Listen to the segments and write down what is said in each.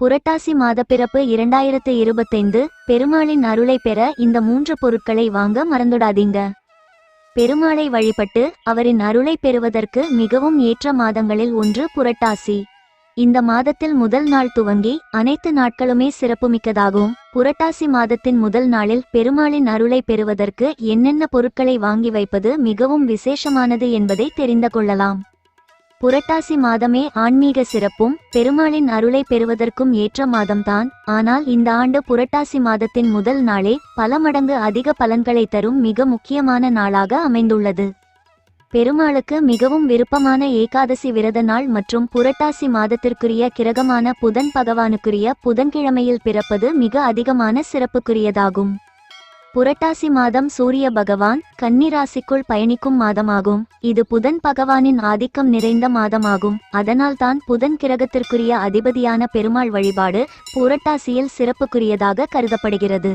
புரட்டாசி மாத பிறப்பு இரண்டாயிரத்து இருபத்தைந்து பெருமாளின் அருளை பெற இந்த மூன்று பொருட்களை வாங்க மறந்துடாதீங்க. பெருமாளை வழிபட்டு அவரின் அருளை பெறுவதற்கு மிகவும் ஏற்ற மாதங்களில் ஒன்று புரட்டாசி. இந்த மாதத்தில் முதல் நாள் துவங்கி அனைத்து நாட்களுமே சிறப்புமிக்கதாகும். புரட்டாசி மாதத்தின் முதல் நாளில் பெருமாளின் அருளை பெறுவதற்கு என்னென்ன பொருட்களை வாங்கி வைப்பது மிகவும் விசேஷமானது என்பதை தெரிந்து கொள்ளலாம். புரட்டாசி மாதமே ஆன்மீக சிறப்பும் பெருமாளின் அருளை பெறுவதற்கும் ஏற்ற மாதம்தான். ஆனால் இந்த ஆண்டு புரட்டாசி மாதத்தின் முதல் நாளே பல மடங்கு அதிக பலன்களை தரும் மிக முக்கியமான நாளாக அமைந்துள்ளது. பெருமாளுக்கு மிகவும் விருப்பமான ஏகாதசி விரத நாள் மற்றும் புரட்டாசி மாதத்திற்குரிய கிரகமான புதன் பகவானுக்குரிய புதன்கிழமையில் பிறப்பது மிக அதிகமான சிறப்புக்குரியதாகும். புரட்டாசி மாதம் சூரிய பகவான் கன்னிராசிக்குள் பயணிக்கும் மாதமாகும். இது புதன் பகவானின் ஆதிக்கம் நிறைந்த மாதமாகும். அதனால்தான் புதன் கிரகத்திற்குரிய அதிபதியான பெருமாள் வழிபாடு புரட்டாசியில் சிறப்புக்குரியதாக கருதப்படுகிறது.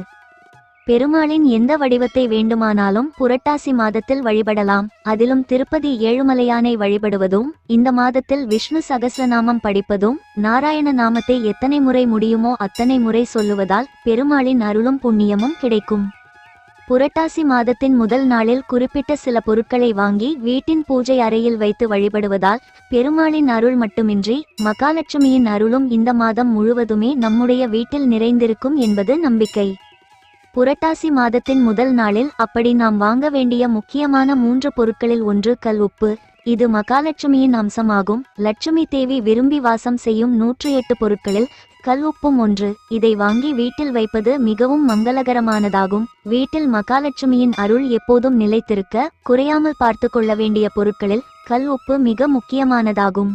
பெருமாளின் எந்த வடிவத்தை வேண்டுமானாலும் புரட்டாசி மாதத்தில் வழிபடலாம். அதிலும் திருப்பதி ஏழுமலையானை வழிபடுவதும் இந்த மாதத்தில் விஷ்ணு சகசநாமம் படிப்பதும் நாராயண நாமத்தை எத்தனை முறை முடியுமோ அத்தனை முறை சொல்லுவதால் பெருமாளின் அருளும் புண்ணியமும் கிடைக்கும். புரட்டாசி மாதத்தின் முதல் நாளில் குறிப்பிட்ட சில பொருட்களை வாங்கி வீட்டின் பூஜை அறையில் வைத்து வழிபடுவதால் பெருமாளின் அருள் மட்டுமின்றி மகாலட்சுமியின் அருளும் இந்த மாதம் முழுவதுமே நம்முடைய வீட்டில் நிறைந்திருக்கும் என்பது நம்பிக்கை. புரட்டாசி மாதத்தின் முதல் நாளில் அப்படி நாம் வாங்க வேண்டிய முக்கியமான மூன்று பொருட்களில் ஒன்று கல் உப்பு இது மகாலட்சுமியின் அம்சமாகும். லட்சுமி தேவி விரும்பி வாசம் செய்யும் நூற்றி எட்டு பொருட்களில் கல் உப்பும் ஒன்று. இதை வாங்கி வீட்டில் வைப்பது மிகவும் மங்களகரமானதாகும். வீட்டில் மகாலட்சுமியின் அருள் எப்போதும் நிலைத்திருக்க குறையாமல் பார்த்து கொள்ள வேண்டிய பொருட்களில் கல் உப்பு மிக முக்கியமானதாகும்.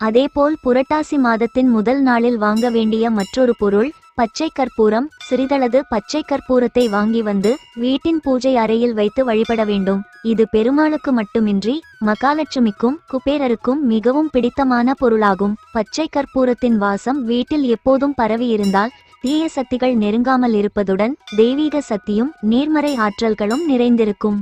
அதேபோல் புரட்டாசி மாதத்தின் முதல் நாளில் வாங்க வேண்டிய மற்றொரு பொருள் பச்சை கற்பூரம். சிறிதளது பச்சை கற்பூரத்தை வாங்கி வந்து வீட்டின் பூஜை அறையில் வைத்து வழிபட வேண்டும். இது பெருமாளுக்கு மட்டுமின்றி மகாலட்சுமிக்கும் குபேரருக்கும் மிகவும் பிடித்தமான பொருளாகும். பச்சை கற்பூரத்தின் வாசம் வீட்டில் எப்போதும் பரவி இருந்தால் தீய சக்திகள் நெருங்காமல் இருப்பதுடன் தெய்வீக சக்தியும் நேர்மறை ஆற்றல்களும் நிறைந்திருக்கும்.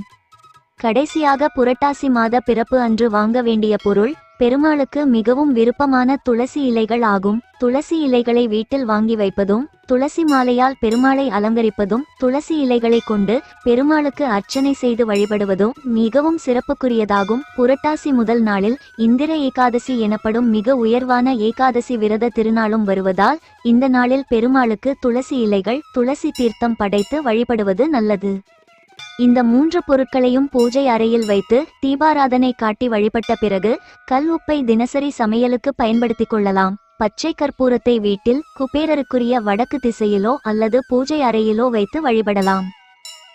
கடைசியாக புரட்டாசி மாத பிறப்பு அன்று வாங்க வேண்டிய பொருள் பெருமாளுக்கு மிகவும் விருப்பமான துளசி இலைகள் ஆகும். துளசி இலைகளை வீட்டில் வாங்கி வைப்பதும் துளசி மாலையால் பெருமாளை அலங்கரிப்பதும் துளசி இலைகளை கொண்டு பெருமாளுக்கு அர்ச்சனை செய்து வழிபடுவதும் மிகவும் சிறப்புக்குரியதாகும். புரட்டாசி முதல் நாளில் இந்திர ஏகாதசி எனப்படும் மிக உயர்வான ஏகாதசி விரத திருநாளும் வருவதால் இந்த நாளில் பெருமாளுக்கு துளசி இலைகள் துளசி தீர்த்தம் படைத்து வழிபடுவது நல்லது. இந்த மூன்று பொருட்களையும் பூஜை அறையில் வைத்து தீபாராதனை காட்டி வழிபட்ட பிறகு கல் உப்பை தினசரி சமையலுக்கு பயன்படுத்திக் கொள்ளலாம். பச்சை கற்பூரத்தை வீட்டில் குபேரருக்குரிய வடக்கு திசையிலோ அல்லது பூஜை அறையிலோ வைத்து வழிபடலாம்.